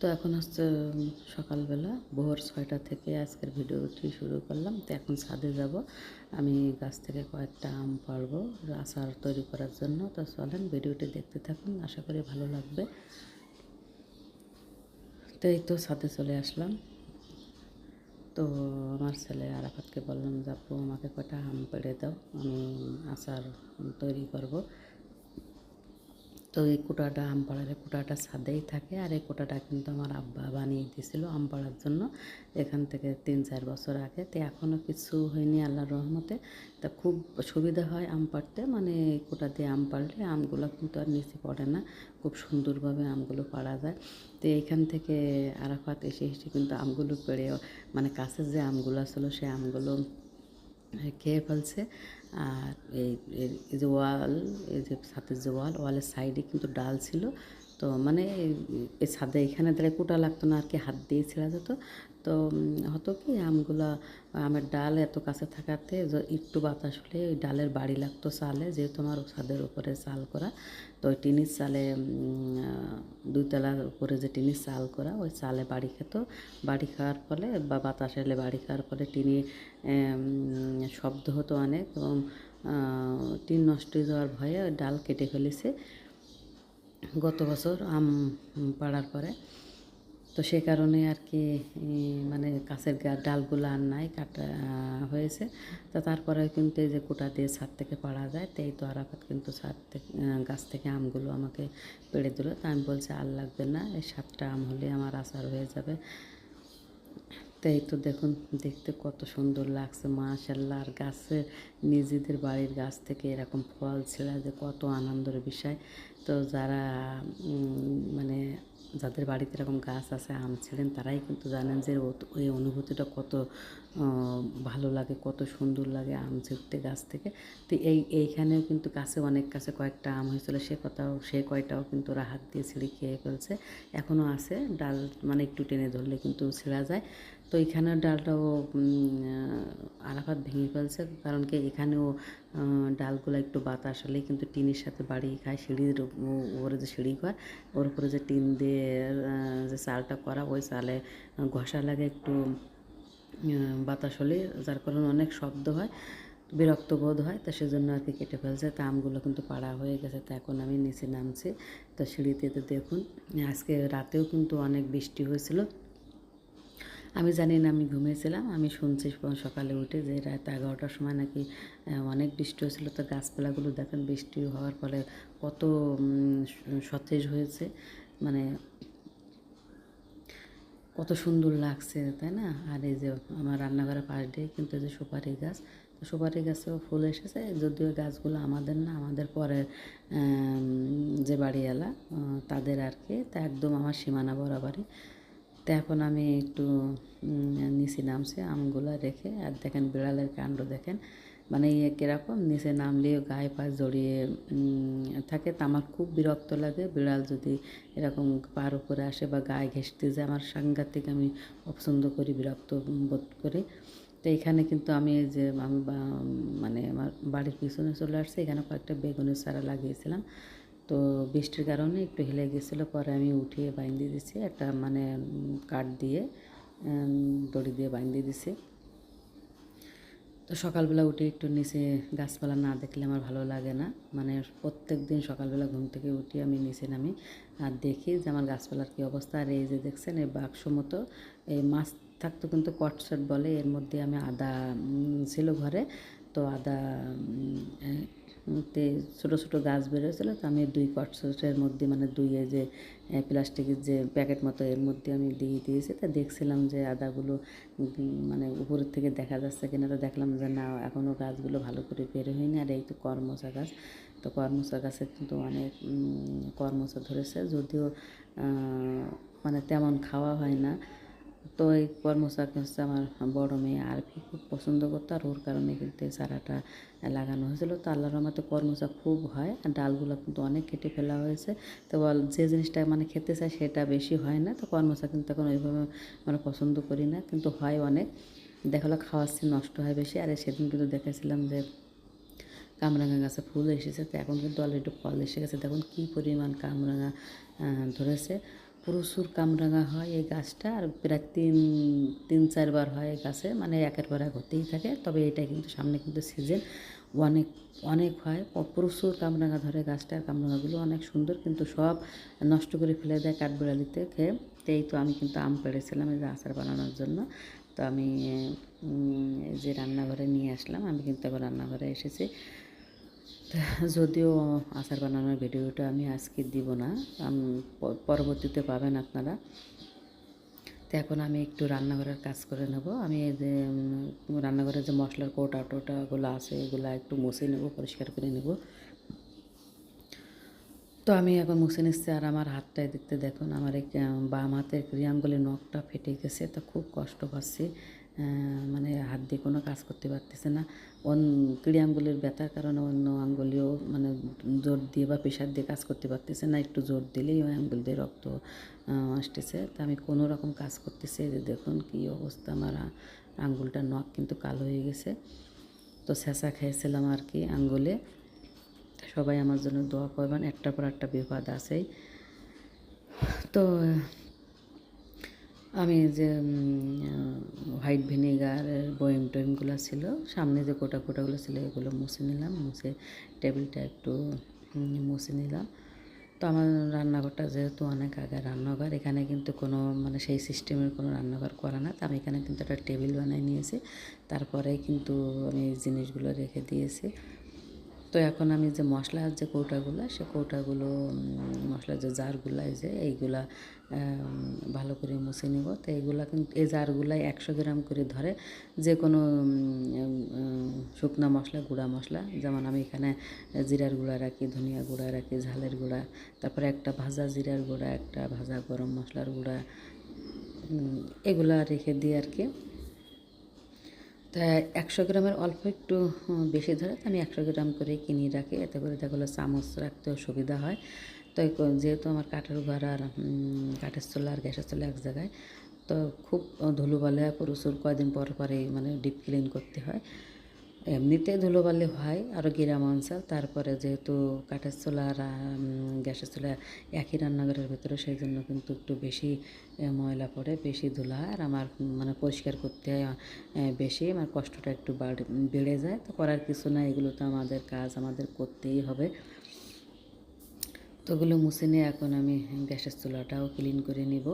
তো এখন হচ্ছে সকালবেলা। ভোর ছয়টা থেকে আজকের ভিডিওটি শুরু করলাম। তো এখন ছাদে যাব। আমি গাছ থেকে কয়েকটা আম পারব আচার তৈরি করার জন্য। তো চলেন ভিডিওটি দেখতে থাকুন। আশা করি ভালো লাগবে। তো এই তো ছাদে চলে আসলাম। তো আমার ছেলে আরাফাতকে বললাম, যে আপু, আমাকে কটা আম পেড়ে দাও। আমি আচার তৈরি করব। তো এই কুটাটা আম পাড়ার কুটাটা ছাদেই থাকে আর এই কুটাটা কিন্তু আমার আব্বা বানিয়ে দিয়েছিল আম পাড়ার জন্য এখান থেকে তিন চার বছর আগে। তো এখনও কিছু হয়নি আল্লাহর রহমতে। তা খুব সুবিধা হয় আম পাড়তে মানে কুটা দিয়ে আম পাড়লে আমগুলো কিন্তু আর নিচে পড়ে না, খুব সুন্দরভাবে আমগুলো পাড়া যায়। তো এইখান থেকে আরাফাত এসে এসে কিন্তু আমগুলো পেড়ে মানে কাছের যে আমগুলো ছিল সেই আমগুলো খেয়ে ফেলছে। আর এই যে ওয়াল, এই যে ছাদের যে ওয়াল, ওয়ালের সাইডে কিন্তু ডাল ছিল। তো মানে এই ছাদে এখানে দাঁড়িয়ে কোটা লাগতো না আর কি, হাত দিয়ে ছেড়া যেত। তো হতো কি আমগুলা আমের ডাল এত কাছে থাকাতে একটু বাতাস হলে ওই ডালের বাড়ি লাগতো চালে যেহেতু আমার ছাদের উপরে চাল করা। তো ওই টিনির চালে উম, আহ, দুই তলার উপরে যে টিনির চাল করা ওই চালে বাড়ি খেত। বাড়ি খাওয়ার ফলে বা বাতাস এলে বাড়ি খাওয়ার ফলে টিনি শব্দ হতো অনেক এবং টিন নষ্ট যাওয়ার ভয়ে ডাল কেটে ফেলেছে। গত বছর আম পাড়ার পরে। তো সে কারণে আর কি মানে কাছের ডালগুলো আর নাই, কাটা হয়েছে। তো তারপরে কিন্তু এই যে কোটা দিয়ে ছাদ থেকে পাড়া যায়, তো এই তো আরাফাত কিন্তু ছাদ থেকে গাছ থেকে আমগুলো আমাকে পেড়ে দিল। তা আমি বলছি, আর লাগবে না, এই সাতটা আম হলে আমার আচার হয়ে যাবে। তো এই তো দেখুন, দেখতে কত সুন্দর লাগছে মাশাল্লাহ আর গাছের, নিজেদের বাড়ির গাছ থেকে এরকম ফল ছেড়া যে কত আনন্দের বিষয়। তো যারা মানে যাদের বাড়িতে এরকম গাছ আছে, আম ছিলেন তারাই কিন্তু জানেন যে ওই অনুভূতিটা কত ভালো লাগে, কত সুন্দর লাগে আম ছিটতে গাছ থেকে। তো এই, এইখানেও কিন্তু কাছে অনেক কাছে কয়েকটা আম হয়েছিল, সে কথাও, সে কয়টাও কিন্তু ওরা হাত দিয়ে ছিঁড়ে খেয়ে ফেলছে। এখনও আছে, ডাল মানে একটু টেনে ধরলে কিন্তু ছেঁড়া যায়। তো এখানের ডালটাও আহ, ভেঙে ফেলছে। কারণ কি এখানেও ডালগুলো একটু বাতাস হলেই কিন্তু টিনের সাথে বাড়ি খায় সিঁড়ির উপ- উপরে যে সিঁড়ি ঘর ওর উপরে যে টিন দিয়ে যে চালটা করা ওই চালে ঘষা লাগে একটু বাতাস হলে যার কারণে অনেক শব্দ হয় বিরক্ত বোধ হয় তো সেজন্য আর কি কেটে ফেলছে। তা আমগুলো কিন্তু পাড়া হয়ে গেছে তো এখন আমি নিচে নামছি। তো সিঁড়িতে তো দেখুন আজকে রাতেও কিন্তু অনেক বৃষ্টি হয়েছিল। আমি জানি না, আমি ঘুমিয়েছিলাম। আমি শুনছি সকালে উঠে যে রাত এগারোটার সময় নাকি অনেক বৃষ্টি হয়েছিল। তো গাছপালাগুলো দেখেন বৃষ্টি হওয়ার ফলে কত সতেজ হয়েছে। মানে কত সুন্দর লাগছে, তাই না? আর এই যে আমার রান্নাঘরের পাশ দিয়ে কিন্তু এই যে সুপারি গাছ সুপারি গাছেও ফুল এসেছে। যদিও গাছগুলো আমাদের না, আমাদের পরের যে বাড়িওয়ালা তাদের আর কি। তা একদম আমার সীমানা বরাবরই। তো এখন আমি একটু নিচে নামছি, আমগুলো রেখে, আর দেখেন বিড়ালের কাণ্ড দেখেন। মানে ইয়ে কীরকম নিচে নামলেও গায়ে পা জড়িয়ে থাকে। তা আমার খুব বিরক্ত লাগে, বিড়াল যদি এরকম পার উপরে আসে বা গায়ে ঘেঁষতে যায়, আমার সাংঘাতিক আমি অপছন্দ করি, বিরক্ত বোধ করি। তো এখানে কিন্তু আমি যে, আমি মানে আমার বাড়ির পিছনে চলে আসছি, এখানে কয়েকটা বেগুনের চারা লাগিয়েছিলাম। তো বৃষ্টির কারণে একটু হেলে গেছিল, পরে আমি উঠিয়ে বাইন্দিয়ে দিছি, একটা মানে কাঠ দিয়ে দড়ি দিয়ে বাইন্দিয়ে দিছি। তো সকালবেলা উঠে একটু নিচে গাছপালা না দেখলে আমার ভালো লাগে না। মানে প্রত্যেক দিন সকালবেলা ঘুম থেকে উঠে আমি নিচে নামি আর দেখি যে আমার গাছপালার কী অবস্থা। আর এই যে দেখছেন, এই বাক্স মতো, এই মাছ থাকতো কিন্তু কটসট বলে, এর মধ্যে আমি আদা ছিল ঘরে। তো আদা তে ছোটো ছোটো গাছ বেরোয়েছিলো তো আমি দুই কটসটের মধ্যে মানে দুই এই যে প্লাস্টিকের যে প্যাকেট মতো এর মধ্যে আমি দিয়ে দিয়েছি। তা দেখছিলাম যে আদাগুলো মানে উপরের থেকে দেখা যাচ্ছে কিনা তো দেখলাম যে না এখনও গাছগুলো ভালো করে বের হয়নি। আর এই তো কর্মচা গাছ তো কর্মচা গাছে কিন্তু অনেক উম, কর্মচা ধরেছে। যদিও মানে তেমন খাওয়া হয় না তো এই কর্ম শাক হচ্ছে আমার বড় মেয়ে আর আরফি খুব পছন্দ করতো আর ওর কারণে কিন্তু এই চারাটা লাগানো হয়েছিল। তো আল্লাহর রহমতে কর্ম শাক খুব হয় আর ডালগুলো কিন্তু অনেক কেটে ফেলা হয়েছে। তো যে জিনিসটা মানে খেতে চায় সেটা বেশি হয় না। তো কর্ম কিন্তু এখন ওইভাবে আমরা পছন্দ করি না, কিন্তু হয় অনেক। দেখাল খাওয়াচ্ছি নষ্ট হয় বেশি। আর সেদিন কিন্তু দেখেছিলাম যে কামরাঙা গাছে ফুল এসেছে। তো এখন কিন্তু অলরেডি ফল এসে গেছে। দেখুন কী পরিমাণ কামরাঙা ধরেছে। প্রচুর কামরাঙা হয় এই গাছটা আর প্রায় তিন তিন চারবার হয় এই গাছে মানে একের পর এক হতেই থাকে। তবে এটা কিন্তু সামনে কিন্তু সিজন অনেক অনেক হয়। প্রচুর কামরাঙা ধরে গাছটা, আর কামরাঙাগুলো অনেক সুন্দর, কিন্তু সব নষ্ট করে ফেলে দেয় কাঠবিড়ালিতে খেয়ে। এই তো আমি কিন্তু আম পেড়েছিলাম এই যে আচার বানানোর জন্য। তো আমি যে রান্নাঘরে নিয়ে আসলাম, আমি কিন্তু এখন রান্নাঘরে এসেছি। যদিও আচার বানানোর ভিডিওটা আমি আজকে দিব না পরবর্তীতে পাবেন আপনারা। তো এখন আমি একটু রান্নাঘরের কাজ করে নেব। আমি যে রান্নাঘরের যে মশলার কোটা টোটাগুলো আছে, এগুলো একটু মুছে নেব, পরিষ্কার করে নেব। তো আমি এখন মুছে নিচ্ছি আর আমার হাতটায় দেখতে দেখুন, আমার এই বাম হাতের ক্রিয়াঙ্গুলি নখটা ফেটে গেছে, তো খুব কষ্ট পাচ্ছি। মানে হাত দিয়ে কোনো কাজ করতে পারতেছে না। অন কিড়ি আঙ্গুলের ব্যথার কারণে অন্য আঙ্গুলিও মানে জোর দিয়ে বা প্রেশার দিয়ে কাজ করতে পারতেছে না। একটু জোর দিলেই ওই আঙ্গুল দিয়ে রক্ত আসতেছে। তা আমি কোনো রকম কাজ করতেছি যে দেখুন কী অবস্থা আমার আ- আঙ্গুলটার নখ কিন্তু কালো হয়ে গেছে। তো ছেঁচা খেয়েছিলাম আর কি আঙ্গুলে। সবাই আমার জন্য দোয়া করবেন, একটার পর একটা বিপদ আছেই। তো আমি যে হোয়াইট ভিনেগারের বয়েম টয়েমগুলো ছিল। সামনে যে কোটা কোটাগুলো ছিল, এগুলো মুছে নিলাম। মুছে টেবিলটা একটু মুছে নিলাম। তো আমার রান্নাঘরটা যেহেতু অনেক আগে রান্নাঘর, এখানে কিন্তু কোনো মানে সেই সিস্টেমের কোনো রান্নাঘর করা না। তো আমি এখানে কিন্তু একটা টেবিল বানিয়ে নিয়েছি। তারপরে কিন্তু আমি জিনিসগুলো রেখে দিয়েছি। তো এখন আমি যে মশলার যে কৌটাগুলো, সে কৌটাগুলো মশলার যে জারগুলো, এই যে এইগুলা ভালো করে মুছে নিব। তো এইগুলা কিন্তু এই জারগুলাই একশো গ্রাম করে ধরে যে কোনো শুকনো মশলা, গুঁড়া মশলা, যেমন আমি এখানে জিরার গুঁড়া রাখি, ধনিয়া গুঁড়া রাখি, ঝালের গুঁড়া, তারপরে একটা ভাজা জিরার গুঁড়া, একটা ভাজা গরম মশলার গুঁড়া এগুলা রেখে দিই আর কি। তা একশো গ্রামের অল্প একটু বেশি ধরে, তো আমি একশো গ্রাম করে কিনে রাখি। এতে করে দেখল চামচ রাখতেও সুবিধা হয়। তো যেহেতু আমার কাঠের ঘর আর কাঠের চুলা আর গ্যাসের চুলা এক জায়গায়, তো খুব ধুলোবালি প্রচুর কয়দিন পর পরে মানে ডিপ ক্লিন করতে হয়। এমনিতে ধুলোবালি হয় আরও গ্রাম অঞ্চল তারপরে যেহেতু কাঠের চুলা আর গ্যাসের চুলা একই রান্নাঘরের ভেতরে সেই জন্য কিন্তু একটু বেশি ময়লা পড়ে, বেশি ধুলা হয়। আর আমার মানে পরিষ্কার করতে হয় বেশি, আমার কষ্টটা একটু বাড়- বেড়ে যায়। তো করার কিছু না এগুলো তো আমাদের কাজ, আমাদের করতেই হবে। তো ওগুলো মুছে নিয়ে এখন আমি গ্যাসের চুলাটাও ক্লিন করে নিব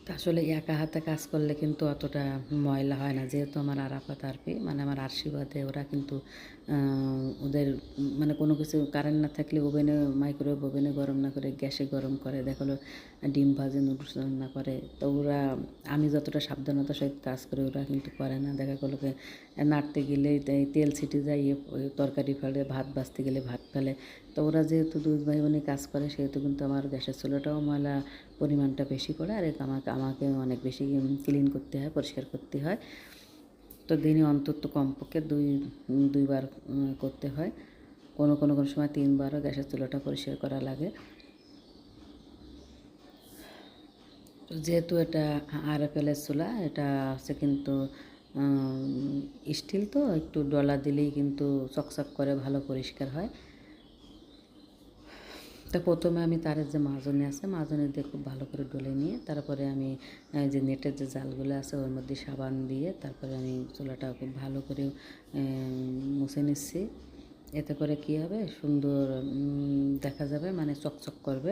তা আসলে একা হাতে কাজ করলে কিন্তু অতটা ময়লা হয় না। যেহেতু আমার আরাফাত আরপি মানে আমার আশীর্বাদে ওরা কিন্তু ওদের মানে কোনো কিছু কারেন্ট না থাকলে ওভেনে, মাইক্রোওয়েভ ওভেনে গরম না করে গ্যাসে গরম করে দেখাল ডিম ভাজে নুডলস রান্না করে, তো ওরা, আমি যতটা সাবধানতার সহিত কাজ করে ওরা কিন্তু করে না। দেখা গেলো নাড়তে গেলে তেল ছিটে যায় ইয়ে তরকারি ফেলে, ভাত বাছতে গেলে ভাত ফেলে তো ওরা যেহেতু দুই ভাই বোনে কাজ করে, সেহেতু কিন্তু আমার গ্যাসের চুলাটাও ময়লা পরিমাণটা বেশি করে আর আমাকে আমাকে অনেক বেশি ক্লিন করতে হয়, পরিষ্কার করতে হয়। তো দিনে অন্তত কমপক্ষে দুই, দুইবার করতে হয়। কোনো কোনো কোনো সময় তিনবারও গ্যাসের চুলাটা পরিষ্কার করা লাগে। যেহেতু এটা আর এর চুলা, এটা হচ্ছে কিন্তু স্টিল তো, একটু ডলা দিলেই কিন্তু চকচক করে ভালো পরিষ্কার হয়। তো প্রথমে আমি তারের যে মাজনে আছে, মাজনি দিয়ে খুব ভালো করে ডলে নিয়ে, তারপরে আমি যে নেটের যে জালগুলো আছে ওর মধ্যে সাবান দিয়ে তারপরে আমি চুলাটা খুব ভালো করে মুছে নিচ্ছি। এতে করে কী হবে? সুন্দর দেখা যাবে মানে চকচক করবে।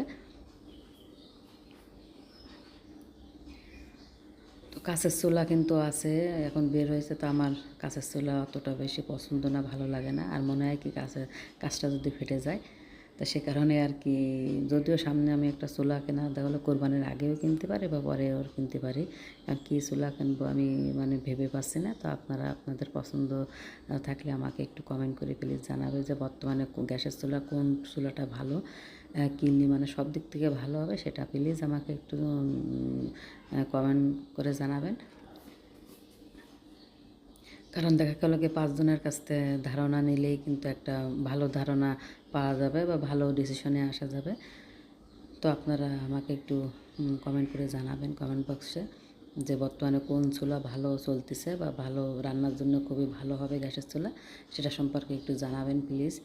তো কাঁচের চুলা কিন্তু আছে, এখন বের হয়েছে তো আমার কাঁচের চুলা অতটা বেশি পছন্দ না, ভালো লাগে না। আর মনে হয় কি কাঁচের কাজটা যদি ফেটে যায় তো সে কারণে আর কি যদিও সামনে আমি একটা চুলা কেনা দেখা হলো কোরবানির আগেও কিনতে পারি বা পরেও কিনতে পারি। আর কী চুলা কিনবো আমি মানে ভেবে পাচ্ছি না। তো আপনারা, আপনাদের পছন্দ থাকলে আমাকে একটু কমেন্ট করে প্লিজ জানাবে যে বর্তমানে গ্যাসের চুলা কোন চুলাটা ভালো কিনলি মানে সব দিক থেকে ভালো হবে সেটা প্লিজ আমাকে একটু কমেন্ট করে জানাবেন। কারণ দেখা গেল কি পাঁচজনের কাছ থেকে ধারণা নিলেই কিন্তু একটা ভালো ধারণা পাওয়া যাবে বা ভালো ডিসিশনে আসা যাবে। তো আপনারা আমাকে একটু কমেন্ট করে জানাবেন কমেন্ট বক্সে যে বর্তমানে কোন চুলা ভালো চলতেছে বা ভালো রান্নার জন্য খুবই ভালো হবে গ্যাসের চুলা, সেটা সম্পর্কে একটু জানাবেন প্লিজ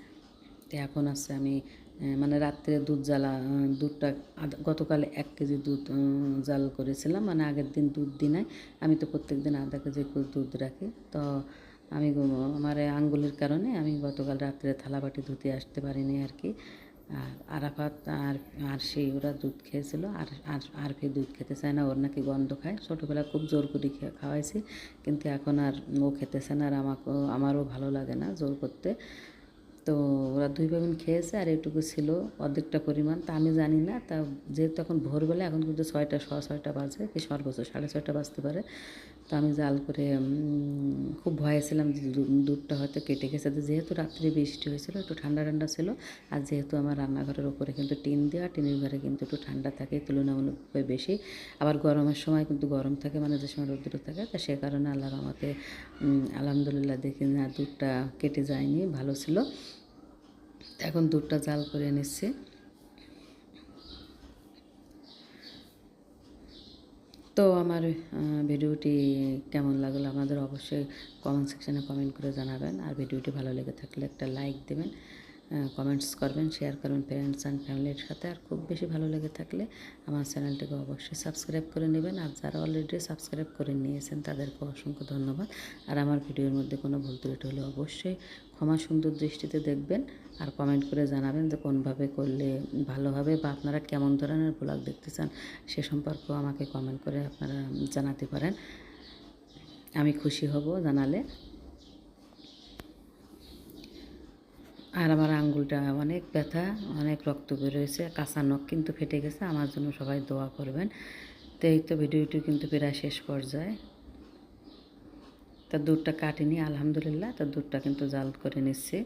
তো এখন আছে আমি মানে রাত্রে দুধ জ্বালা দুধটা গতকাল এক কেজি দুধ জাল করেছিলাম মানে আগের দিন দুধ দিই নাই আমি তো প্রত্যেক দিন আধা কেজি দুধ রাখি। তো আমি আমার আঙ্গুলের কারণে আমি গতকাল রাত্রে থালাবাটি ধুতে আসতে পারিনি আর কি। আর আরাফাত আর আর সেই ওরা দুধ খেয়েছিল, আর আর আর দুধ খেতে চায় না, ওর নাকি গন্ধ খায়। ছোটোবেলায় খুব জোর করে খাওয়াইছি, কিন্তু এখন আর ও খেতেছে না, আর আমাকেও আমারও ভালো লাগে না জোর করতে। তো ওরা দুই ভাই খেয়েছে, আর এটুকু ছিল অর্ধেকটা পরিমাণ। তা আমি জানি না, তা যেহেতু এখন ভোরবেলা, এখন কিন্তু ছয়টা ছ ছয়টা বাজে, কি সর্বোচ্চ সাড়ে ছয়টা বাজতে পারে। তো আমি জাল করে খুব ভয়ে ছিলাম যে দুধটা হয়তো কেটে গেছে। তো যেহেতু রাত্রে বৃষ্টি হয়েছিল, একটু ঠান্ডা ঠান্ডা ছিল, আর যেহেতু আমার রান্নাঘরের ওপরে কিন্তু টিন দেওয়া, টিনের ঘরে কিন্তু একটু ঠান্ডা থাকে, তুলনামূলকভাবে বেশি। আবার গরমের সময় কিন্তু গরম থাকে মানে যে সময় রোদ্দুর থাকে, তো সে কারণে আল্লাহ আমাকে আলহামদুলিল্লাহ দেখি না দুধটা কেটে যায়নি, ভালো ছিল। এখন দুধটা জাল করে নিচ্ছি তো আমার ভিডিওটি কেমন লাগল আমাদের অবশ্যই কমেন্ট সেকশানে কমেন্ট করে জানাবেন। আর ভিডিওটি ভালো লেগে থাকলে একটা লাইক দেবেন। কমেন্টস করবেন শেয়ার করবেন প্যারেন্টস অ্যান্ড ফ্যামিলির সাথে। আর খুব বেশি ভালো লেগে থাকলে আমার চ্যানেলটিকে অবশ্যই সাবস্ক্রাইব করে নেবেন। আর যারা অলরেডি সাবস্ক্রাইব করে নিয়েছেন, তাদেরকে অসংখ্য ধন্যবাদ। আর আমার ভিডিওর মধ্যে কোনো ভুল ত্রুটি হলে অবশ্যই ক্ষমা সুন্দর দৃষ্টিতে দেখবেন। আর কমেন্ট করে জানাবেন যে কোনভাবে করলে ভালো হবে বা আপনারা কেমন ধরনের ব্লগ দেখতে চান, সে সম্পর্কেও আমাকে কমেন্ট করে আপনারা জানাতে পারেন। আমি খুশি হব জানালে। আর আমার আঙ্গুলটা অনেক ব্যথা, অনেক রক্ত বেরোয়েছে কাঁচা নখ কিন্তু ফেটে গেছে, আমার জন্য সবাই দোয়া করবেন। তো এই তো ভিডিওটি কিন্তু প্রায় শেষ পর্যায়ে। তা দুধটা কাটিনি, আলহামদুলিল্লাহ, তা দুধটা কিন্তু জাল করে নিচ্ছি।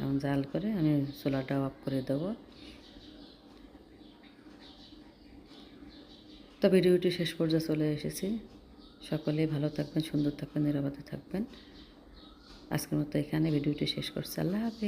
এখন জাল করে আমি চুলাটা অফ করে দেবো। তো ভিডিওটি শেষ পর্যায়ে চলে এসেছি। সকলেই ভালো থাকবেন, সুন্দর থাকবেন, নিরাপদে থাকবেন। আজকের মতো এখানে ভিডিওটি শেষ করছি। আল্লাহ হাফেজ।